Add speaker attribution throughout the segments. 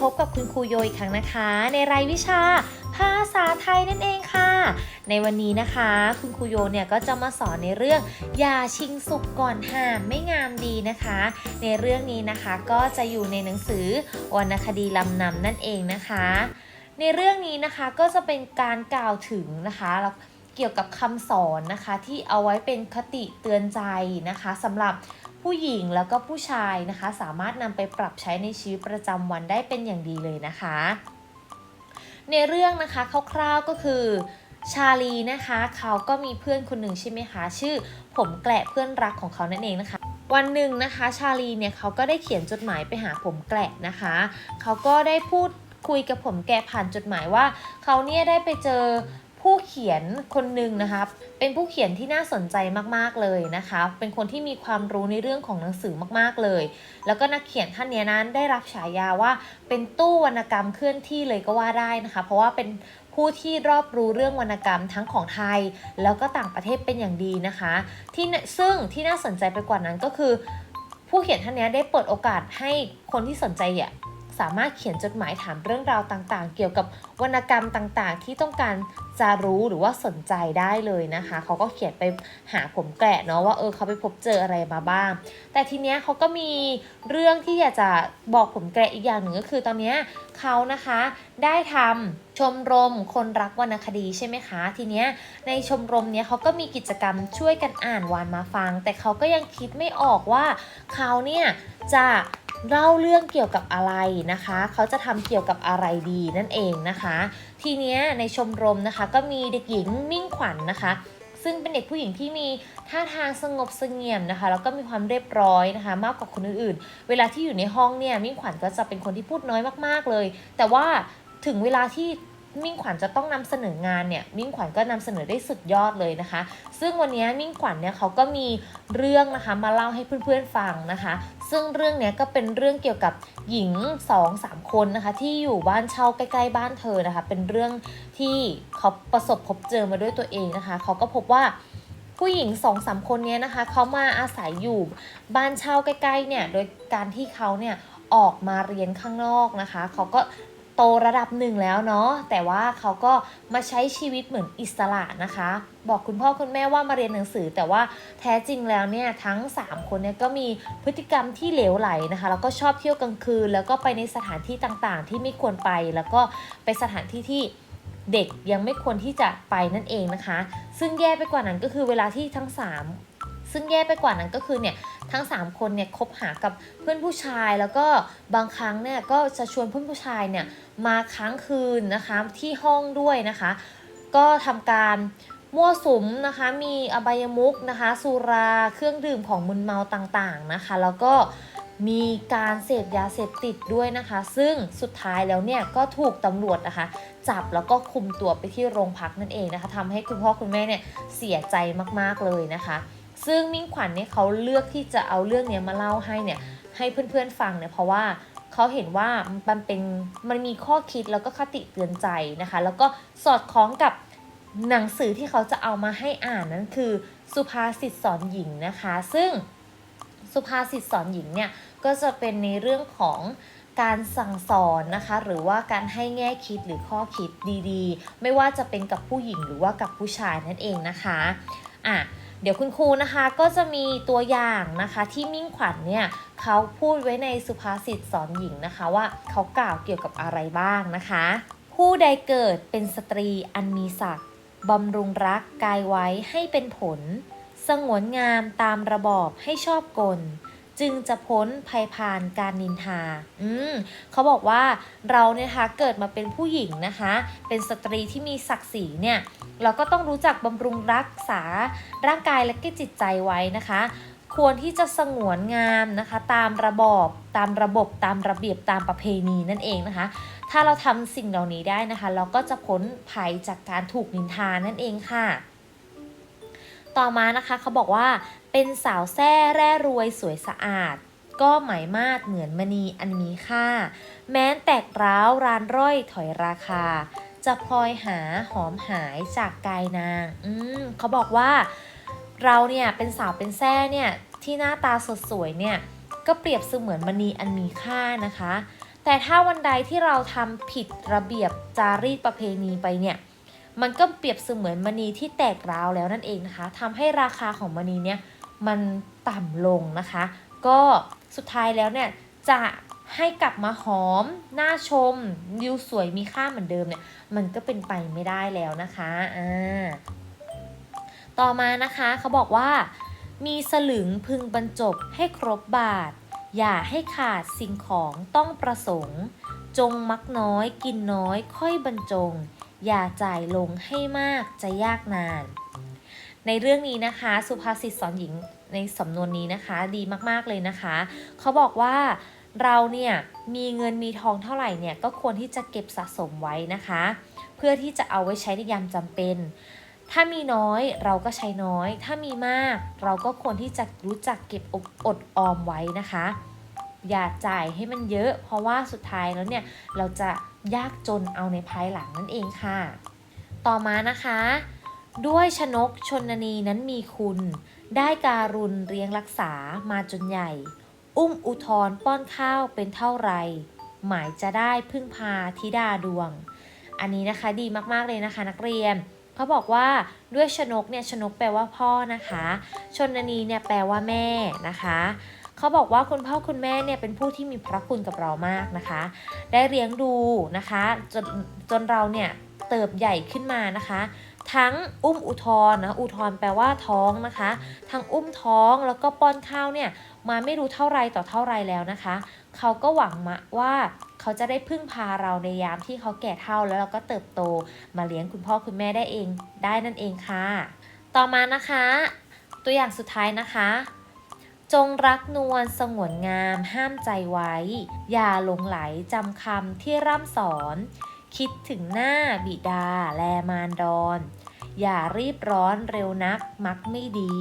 Speaker 1: พบกับคุณครูโยอีกครั้งนะคะ ในรายวิชา ภาษาไทยนั่นเองค่ะ ในวันนี้นะคะ คุณครูโยเนี่ยก็จะมาสอนในเรื่องอย่าชิงสุกก่อนห่ามไม่งามดีนะคะ ในเรื่องนี้นะคะก็จะอยู่ในหนังสือวรรณคดีลำนำนั่นเองนะคะ ในเรื่องนี้นะคะก็จะเป็นการกล่าวถึงนะคะเกี่ยวกับคำสอนนะคะที่เอาไว้เป็นคติเตือนใจนะคะสำหรับ ผู้หญิงแล้วก็ผู้ชายนะคะ สามารถนำไปปรับใช้ในชีวิตประจำวันได้เป็นอย่างดีเลยนะคะ ในเรื่องนะคะคร่าวๆก็คือชาลีนะคะ เขาก็มีเพื่อนคนหนึ่งใช่ไหมคะ ชื่อผมแกละเพื่อนรักของเขานั่นเองนะคะ วันหนึ่งนะคะ ชาลีเนี่ยเขาก็ได้เขียนจดหมายไปหาผมแกละนะคะ เขาก็ได้พูดคุยกับผมแกะผ่านจดหมายว่า เขาเนี่ยได้ไปเจอ ผู้เขียนคนหนึ่งนะคะ เป็นผู้เขียนที่น่าสนใจมากๆเลยนะคะ เป็นคนที่มีความรู้ในเรื่องของหนังสือมากๆเลย แล้วก็นักเขียนท่านนี้นั้นได้รับฉายาว่าเป็นตู้วรรณกรรมเคลื่อนที่เลยก็ว่าได้นะคะ เพราะว่าเป็นผู้ที่รอบรู้เรื่องวรรณกรรมทั้งของไทย แล้วก็ต่างประเทศเป็นอย่างดีนะคะ ที่ซึ่งที่น่าสนใจไปกว่านั้นก็คือ ผู้เขียนท่านนี้ได้เปิดโอกาสให้คนที่สนใจอะ สามารถเขียนจดหมายถามเรื่องราวต่างๆ เกี่ยวกับวรรณกรรมต่างๆ ที่ต้องการจะรู้หรือว่าสนใจได้เลยนะคะ เขาก็เขียนไปหาผมแกะเนาะว่าเออเขาไปพบเจออะไรมาบ้าง แต่ทีเนี้ยเขาก็มีเรื่องที่อยากจะบอกผมแกะอีกอย่างหนึ่งก็คือตอนเนี้ยเขานะคะได้ทำชมรมคนรักวรรณคดีใช่ไหมคะ ทีเนี้ยในชมรมเนี้ยเขาก็มีกิจกรรมช่วยกันอ่านวานมาฟัง แต่เขาก็ยังคิดไม่ออกว่าเขาเนี่ยจะ เล่าเรื่องเกี่ยวกับอะไรนะคะ เขาจะทำเกี่ยวกับอะไรดีนั่นเองนะคะ ทีเนี้ยในชมรมนะคะ ก็มีเด็กหญิงมิ่งขวัญนะคะ ซึ่งเป็นเด็กผู้หญิงที่มีท่าทางสงบเสงี่ยมนะคะแล้วก็มีความเรียบร้อยนะคะ มากกว่าคนอื่นๆ เวลาที่อยู่ในห้องเนี่ยมิ่งขวัญก็จะเป็นคนที่พูดน้อยมากๆเลย แต่ว่าถึงเวลาที่ มิ่งขวัญจะต้องนำเสนองานเนี่ยมิ่งขวัญก็นำเสนอได้สุดยอดเลยนะคะ ซึ่งวันนี้มิ่งขวัญเนี่ยเขาก็มีเรื่องนะคะมาเล่าให้เพื่อนๆฟังนะคะ ซึ่งเรื่องเนี้ยก็เป็นเรื่องเกี่ยวกับหญิง2อสามคนนะคะที่อยู่บ้านเช่าใกล้ๆบ้านเธอนะคะ เป็นเรื่องที่เขาประสบพบเจอมาด้วยตัวเองนะคะเขาก็พบว่าผู้หญิงสองสามคนเนี้ยนะคะเขามาอาศัยอยู่บ้านเช่าใกล้ๆเนี่ยโดยการที่เขาเนี่ยออกมาเรียนข้างนอกนะคะ เขาก็ โตระดับหนึ่งแล้วเนาะแต่ว่าเขาก็มาใช้ชีวิตเหมือนอิสระนะคะ บอกคุณพ่อคุณแม่ว่ามาเรียนหนังสือ แต่ว่าแท้จริงแล้วเนี่ยทั้ง 3 คนเนี่ยก็มีพฤติกรรมที่เหลวไหลนะคะแล้วก็ชอบเที่ยวกลางคืน แล้วก็ไปในสถานที่ต่างๆ ที่ไม่ควรไปแล้วก็ไปสถานที่ที่เด็กยังไม่ควรที่จะไปนั่นเองนะคะ ซึ่งแย่ไปกว่านั้นก็คือเวลาที่ทั้ง 3 ซึ่งแย่ไปกว่านั้นก็คือเนี่ย ทั้ง 3 คนเนี่ยคบหากับเพื่อนผู้ชาย แล้วก็บางครั้งเนี่ยก็จะชวนเพื่อนผู้ชายเนี่ยมาค้างคืนนะคะที่ห้องด้วยนะคะ ก็ทำการมั่วสุมนะคะ มีอบายมุกนะคะ สุราเครื่องดื่มของมึนเมาต่างๆนะคะ แล้วก็มีการเสพยาเสพติดด้วยนะคะ ซึ่งสุดท้ายแล้วเนี่ยก็ถูกตำรวจนะคะ จับแล้วก็คุมตัวไปที่โรงพักนั่นเองนะคะทำให้คุณพ่อคุณแม่เนี่ยเสียใจมากๆเลยนะคะ ซึ่งมิ่งขวัญเนี่ยเขาเลือกที่จะเอาเรื่องเนี้ยมาเล่าให้เนี่ยให้เพื่อนๆฟังเนี่ยเพราะว่าเขาเห็นว่ามันเป็นมันมีข้อคิดแล้วก็คติเตือนใจนะคะ แล้วก็สอดคล้องกับหนังสือที่เขาจะเอามาให้อ่านนั่นคือสุภาษิตสอนหญิงนะคะ ซึ่งสุภาษิตสอนหญิงเนี่ยก็จะเป็นในเรื่องของการสั่งสอนนะคะ หรือว่าการให้แง่คิดหรือข้อคิดดีๆ ไม่ว่าจะเป็นกับผู้หญิงหรือว่ากับผู้ชายนั่นเองนะคะอะ เดี๋ยวคุณครูนะคะก็จะมีตัวอย่างนะคะที่มิ่งขวัญเนี่ยเขาพูดไว้ในสุภาษิตสอนหญิงนะคะว่าเขากล่าวเกี่ยวกับอะไรบ้างนะคะ ผู้ใดเกิดเป็นสตรีอันมีศักดิ์บำรุงรักกายไว้ให้เป็นผล สงวนงามตามระบอบให้ชอบกล จึงจะพ้นภัยพานการนินทา อืมเขาบอกว่าเราเนี่ยคะเกิดมาเป็นผู้หญิงนะคะ เป็นสตรีที่มีศักดิ์ศรีเนี่ย เราก็ต้องรู้จักบำรุงรักษาร่างกายและก็จิตใจไว้นะคะ ควรที่จะสงวนงามนะคะ ตามระบอบตามระบบตามระเบียบตามประเพณีนั่นเองนะคะ ถ้าเราทำสิ่งเหล่านี้ได้นะคะ เราก็จะพ้นภัยจากการถูกนินทานั่นเองค่ะ ต่อมานะคะเขาบอกว่าเป็นสาวแซ่แร่รวยสวยสะอาด ก็หมายมาดเหมือนมณีอันมีค่า แม้นแตกร้าวรานร่อยถอยราคา จะพลอยหาหอมหายจากกายนาง อืมเขาบอกว่าเราเนี่ยเป็นสาวเป็นแซ่เนี่ยที่หน้าตาสดสวยเนี่ยก็เปรียบเสมือนมณีอันมีค่านะคะ แต่แต่ถ้าวันใดที่เราทำผิดระเบียบจารีตประเพณีไปเนี่ย มันก็เปรียบเสมือนมณีที่แตกร้าวแล้วนั่นเองนะคะทำให้ราคาของมณีเนี่ยมันต่ำลงนะคะ ก็สุดท้ายแล้วเนี่ยจะให้กลับมาหอมน่าชมดูสวยมีค่าเหมือนเดิมเนี่ยมันก็เป็นไปไม่ได้แล้วนะคะอ่าต่อมานะคะเขาบอกว่า มีสลึงพึงบรรจบให้ครบบาท อย่าให้ขาดสิ่งของต้องประสงค์ จงมักน้อยกินน้อยค่อยบรรจง อย่าจ่ายลงให้มากจะยากนาน ในเรื่องนี้นะคะ สุภาษิตสอนหญิงในสำนวนนี้นะคะดีมากๆเลยนะคะ เขาบอกว่าเราเนี่ยมีเงินมีทองเท่าไหร่เนี่ยก็ควรที่จะเก็บสะสมไว้นะคะ เพื่อที่จะเอาไว้ใช้ในยามจำเป็น ถ้ามีน้อยเราก็ใช้น้อย ถ้ามีมากเราก็ควรที่จะรู้จักเก็บอดอดออมไว้นะคะ อย่าจ่ายให้มันเยอะ เพราะว่าสุดท้ายแล้วเนี่ยเราจะยากจนเอาในภายหลังนั่นเองค่ะ ต่อมานะคะ ด้วยชนกชนนีนั้นมีคุณ ได้การุณเรียงรักษามาจนใหญ่ อุ้มอุทธรป้อนข้าวเป็นเท่าไร หมายจะได้พึ่งพาธิดาดวง อันนี้นะคะดีมากๆเลยนะคะนักเรียนเขาบอกว่าด้วยชนกเนี่ยชนกแปลว่าพ่อนะคะ ชนนีเนี่ยแปลว่าแม่นะคะ เขาบอกว่าคุณพ่อคุณแม่เนี่ยเป็นผู้ที่มีพระคุณกับเรามากนะคะ ได้เลี้ยงดูนะคะจนจนเราเนี่ยเติบใหญ่ขึ้นมานะคะ ทั้งอุ้มอุทธรนะอุทธรแปลว่าท้องนะคะ ทั้งอุ้มท้องแล้วก็ป้อนข้าวเนี่ยมาไม่รู้เท่าไรต่อเท่าไรแล้วนะคะ เขาก็หวังมาว่าเขาจะได้พึ่งพาเราในยามที่เขาแก่เฒ่าแล้วเราก็เติบโตมาเลี้ยงคุณพ่อคุณแม่ได้เองได้นั่นเองค่ะ ต่อมานะคะ ตัวอย่างสุดท้ายนะคะ จงรักนวลสงวนงามห้ามใจไว้ อย่าหลงไหลจำคำที่ร่ำสอน คิดถึงหน้าบิดาแลมารดอน อย่ารีบร้อนเร็วนักมักไม่ดี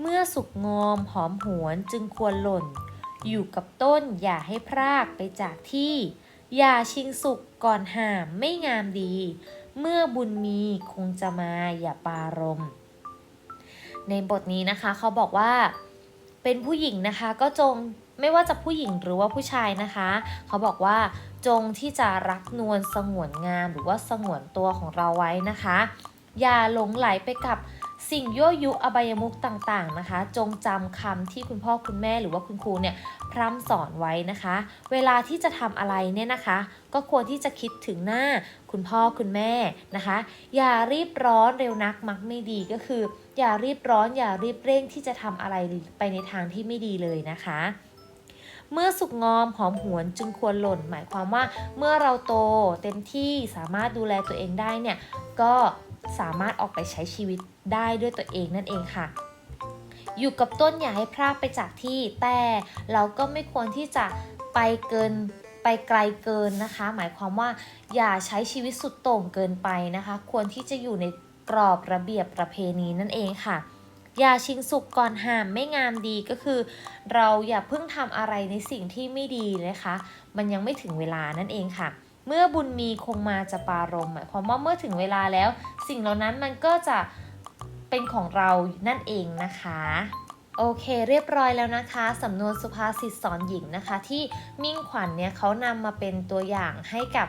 Speaker 1: เมื่อสุกงอมหอมหวนจึงควรหล่น อยู่กับต้นอย่าให้พรากไปจากที่ อย่าชิงสุกก่อนห่ามไม่งามดี เมื่อบุญมีคงจะมาอย่าปารม ในบทนี้นะคะเขาบอกว่า เป็นผู้หญิงนะคะก็จงไม่ว่าจะผู้หญิงหรือว่าผู้ชายนะคะ เขาบอกว่าจงที่จะรักนวลสงวนงามหรือว่าสงวนตัวของเราไว้นะคะ อย่าหลงไหลไปกับ สิ่งยั่วยุอบายมุขต่างๆนะคะ จงจำคำที่คุณพ่อคุณแม่หรือว่าคุณครูเนี่ยพร่ำสอนไว้นะคะ เวลาที่จะทำอะไรเนี่ยนะคะ ก็ควรที่จะคิดถึงหน้าคุณพ่อคุณแม่นะคะ อย่ารีบร้อนเร็วนักมักไม่ดีก็คือ อย่ารีบร้อนอย่ารีบเร่งที่จะทำอะไรไปในทางที่ไม่ดีเลยนะคะเมื่อสุกงอมหอมหวนจึงควรหล่น หมายความว่าเมื่อเราโตเต็มที่สามารถดูแลตัวเองได้เนี่ยก็ สามารถออกไปใช้ชีวิตได้ด้วยตัวเองนั่นเองค่ะ อยู่กับต้นอย่าให้พรากไปจากที่แต่เราก็ไม่ควรที่จะไปเกินไปไกลเกินนะคะ หมายความว่าอย่าใช้ชีวิตสุดโต่งเกินไปนะคะ ควรที่จะอยู่ในกรอบระเบียบประเพณีนั่นเองค่ะ อย่าชิงสุกก่อนห้ามไม่งามดีก็คือ เราอย่าเพิ่งทำอะไรในสิ่งที่ไม่ดีนะคะ มันยังไม่ถึงเวลานั่นเองค่ะ เมื่อบุญมีคงมาจะปารมหมายความว่าเมื่อถึงเวลาแล้ว สิ่งเหล่านั้นมันก็จะเป็นของเรานั่นเองนะคะโอเคเรียบร้อยแล้วนะคะสำนวนสุภาษิตสอนหญิงนะคะ ที่มิ่งขวัญเนี่ยเขานำมาเป็นตัวอย่างให้กับ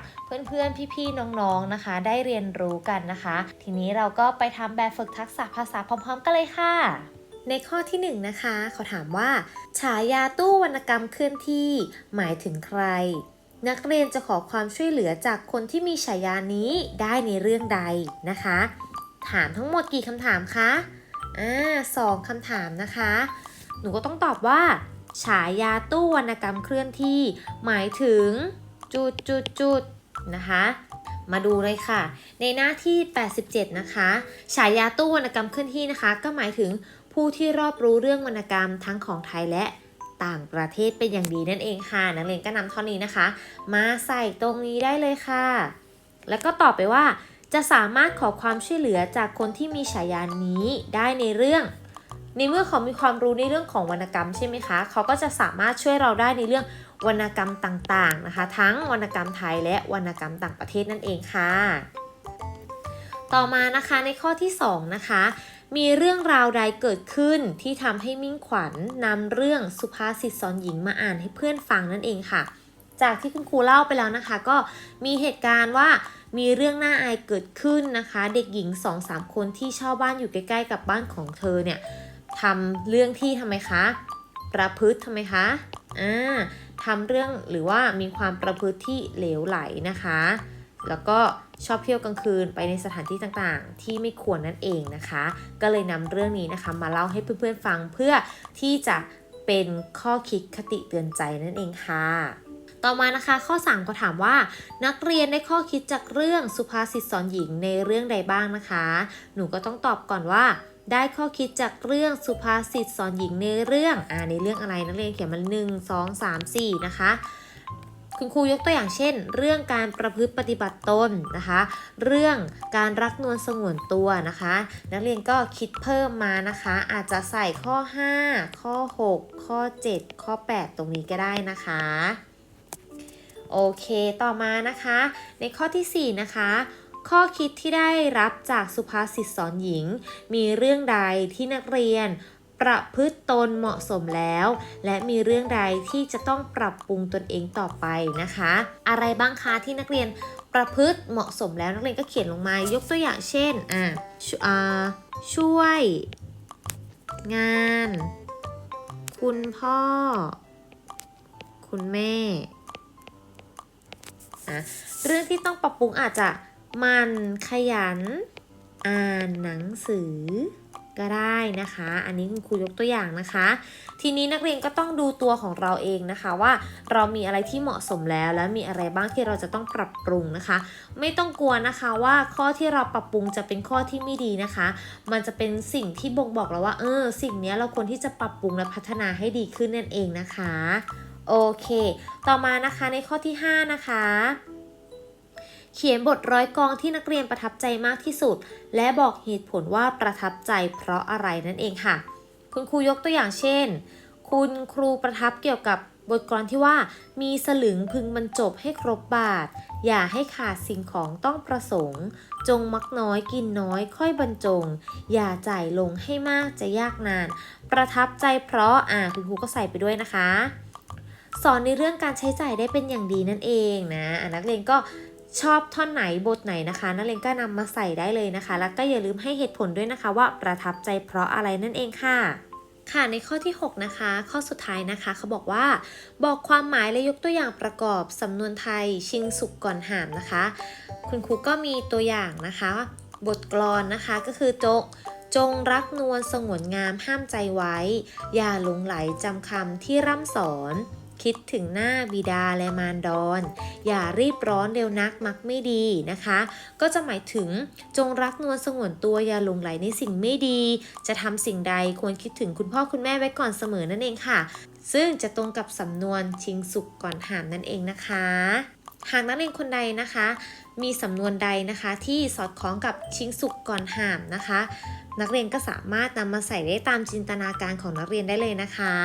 Speaker 1: เพื่อนๆ พี่ๆ น้องๆนะคะ ได้เรียนรู้กันนะคะ ทีนี้เราก็ไปทำแบบฝึกทักษะภาษาพร้อมๆ กันเลยค่ะ ในข้อที่1นงนะคะเขาถามว่า ฉายาตู้วรรณกรรมเคลื่อนที่ หมายถึงใคร นักเรียนจะขอความช่วยเหลือจากคนที่มีฉายานี้ได้ในเรื่องใดนะคะ ถามทั้งหมดกี่คำถามคะอ่าสองคำถามนะคะ หนูก็ต้องตอบว่า ฉายาตู้วรรณกรรมเคลื่อนที่ หมายถึงจุดจุดจุดนะคะ มาดูเลยค่ะ ในหน้าที่ 87 นะคะ ฉายาตู้วรรณกรรมเคลื่อนที่นะคะ ก็หมายถึงผู้ที่รอบรู้เรื่องวรรณกรรมทั้งของไทยและ ต่างประเทศเป็นอย่างดีนั่นเองค่ะ นักเรียนก็นำท่อนนี้นะคะ มาใส่ตรงนี้ได้เลยค่ะ แล้วก็ตอบไปว่า จะสามารถขอความช่วยเหลือจากคนที่มีฉายานี้ได้ในเรื่อง ในเมื่อเขามีความรู้ในเรื่องของวรรณกรรมใช่ไหมคะ เขาก็จะสามารถช่วยเราได้ในเรื่องวรรณกรรมต่างๆนะคะ ทั้งวรรณกรรมไทยและวรรณกรรมต่างประเทศนั่นเองค่ะ ต่อมานะคะในข้อที่ 2 นะคะ มีเรื่องราวใดเกิดขึ้นที่ทำให้มิ่งขวัญนำเรื่องสุภาษิตสอนหญิงมาอ่านให้เพื่อนฟังนั่นเองค่ะ จากที่คุณครูเล่าไปแล้วนะคะ ก็มีเหตุการณ์ว่ามีเรื่องน่าอายเกิดขึ้นนะคะ เด็กหญิง2-3คนที่เช่าบ้านอยู่ใกล้ๆ กับบ้านของเธอเนี่ยทำเรื่องที่ทำไมคะประพฤติทำไมคะอ่าทำเรื่องหรือว่ามีความประพฤติที่เหลวไหลนะคะ แล้วก็ชอบเที่ยวกลางคืนไปในสถานที่ต่างๆ ที่ไม่ควรนั่นเองนะคะ ก็เลยนำเรื่องนี้นะคะมาเล่าให้เพื่อนๆฟังเพื่อที่จะเป็นข้อคิดคติเตือนใจนั่นเองค่ะต่อมานะคะข้อ 3 ก็ถามว่า นักเรียนได้ข้อคิดจากเรื่องสุภาษิตสอนหญิงในเรื่องใดบ้างนะคะ หนูก็ต้องตอบก่อนว่า ได้ข้อคิดจากเรื่องสุภาษิตสอนหญิงในเรื่องอ่าในเรื่องอะไรนักเรียนเขียนมา1 2 3 4 นะคะ คุณครูยกตัวอย่างเช่น เรื่องการประพฤติปฏิบัติตนนะคะ เรื่องการรักนวลสงวนตัวนะคะ นักเรียนก็คิดเพิ่มมานะคะ อาจจะใส่ข้อ 5 ข้อ 6 ข้อ 7 ข้อ 8 ตรงนี้ก็ได้นะคะโอเค ต่อมานะคะ ในข้อทีสี่4 นะคะ ข้อคิดที่ได้รับจากสุภาษิตสอนหญิง มีเรื่องใดที่นักเรียน ประพฤติตนเหมาะสมแล้ว และมีเรื่องใดที่จะต้องปรับปรุงตนเองต่อไปนะคะ อะไรบ้างคะที่นักเรียนประพฤติเหมาะสมแล้วนักเรียนก็เขียนลงมายกตัวอย่างเช่นอะชอ่าช่วย งาน คุณพ่อ คุณแม่อะเรื่องที่ต้องปรับปรุงอาจจะมันขยัน อ่านหนังสือ ก็ได้นะคะ อันนี้คุณครูยกตัวอย่างนะคะ ทีนี้นักเรียนก็ต้องดูตัวของเราเองนะคะ ว่าเรามีอะไรที่เหมาะสมแล้ว และมีอะไรบ้างที่เราจะต้องปรับปรุงนะคะ ไม่ต้องกลัวนะคะว่าข้อที่เราปรับปรุงจะเป็นข้อที่ไม่ดีนะคะ มันจะเป็นสิ่งที่บ่งบอกเราว่าเออสิ่งนี้เราควรที่จะปรับปรุงและพัฒนาให้ดีขึ้นนั่นเองนะคะโอเค ต่อมานะคะในข้อที่ 5 นะคะ เขียนบทร้อยกองที่นักเรียนประทับใจมากที่สุด และบอกเหตุผลว่าประทับใจเพราะอะไรนั่นเองค่ะ คุณครูยกตัวอย่างเช่น คุณครูประทับเกี่ยวกับบทกลอนที่ว่ามีสลึงพึงบรรจบให้ครบบาท อย่าให้ขาดสิ่งของต้องประสงค์ จงมักน้อยกินน้อยค่อยบรรจง อย่าจ่ายลงให้มากจะยากนาน ประทับใจเพราะอ่าคุณครูก็ใส่ไปด้วยนะคะ สอนในเรื่องการใช้จ่ายได้เป็นอย่างดีนั่นเองนะนักเรียนก็ ชอบท่อนไหนบทไหนนะคะนักเรียนก็นำมาใส่ได้เลยนะคะ แล้วก็อย่าลืมให้เหตุผลด้วยนะคะว่าประทับใจเพราะอะไรนั่นเองค่ะ ค่ะในข้อที่ 6 นะคะ ข้อสุดท้ายนะคะเขาบอกว่า บอกความหมายและยกตัวอย่างประกอบสำนวนไทยชิงสุกก่อนหามนะคะ คุณครูก็มีตัวอย่างนะคะ บทกลอนนะคะก็คือจจงรักนวลสงวนงามห้ามใจไว้ อย่าหลงไหลจำคำที่ร่ำสอน คิดถึงหน้าบิดาและมารดอนอย่ารีบร้อนเร็วนักมักไม่ดีนะคะ ก็จะหมายถึงจงรักนวลสงวนตัวอย่าหลงไหลในสิ่งไม่ดี จะทำสิ่งใดควรคิดถึงคุณพ่อคุณแม่ไว้ก่อนเสมอนั่นเองค่ะ ซึ่งจะตรงกับสำนวนชิงสุกก่อนหามนั่นเองนะคะหากนักเรียนคนใดนะคะ มีสำนวนใดนะคะที่สอดคล้องกับชิงสุกก่อนหามนะคะ นักเรียนก็สามารถนำมาใส่ได้ตามจินตนาการของนักเรียนได้เลยนะคะ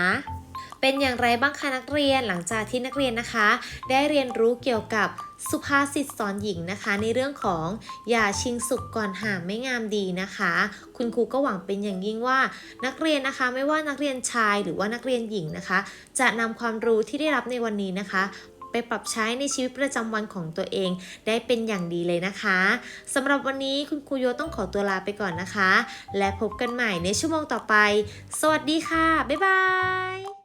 Speaker 1: เป็นอย่างไรบ้างคะนักเรียนหลังจากที่นักเรียนนะคะ ได้เรียนรู้เกี่ยวกับสุภาษิตสอนหญิงนะคะ ในเรื่องของอย่าชิงสุกก่อนหามไม่งามดีนะคะ คุณครูก็หวังเป็นอย่างยิ่งว่า นักเรียนนะคะไม่ว่านักเรียนชายหรือว่านักเรียนหญิงนะคะ จะนำความรู้ที่ได้รับในวันนี้นะคะไปปรับใช้ในชีวิตประจำวันของตัวเอง ได้เป็นอย่างดีเลยนะคะสำหรับวันนี้คุณครูโยต้องขอตัวลาไปก่อนนะคะ และพบกันใหม่ในชั่วโมงต่อไป สวัสดีค่ะ บ๊ายบาย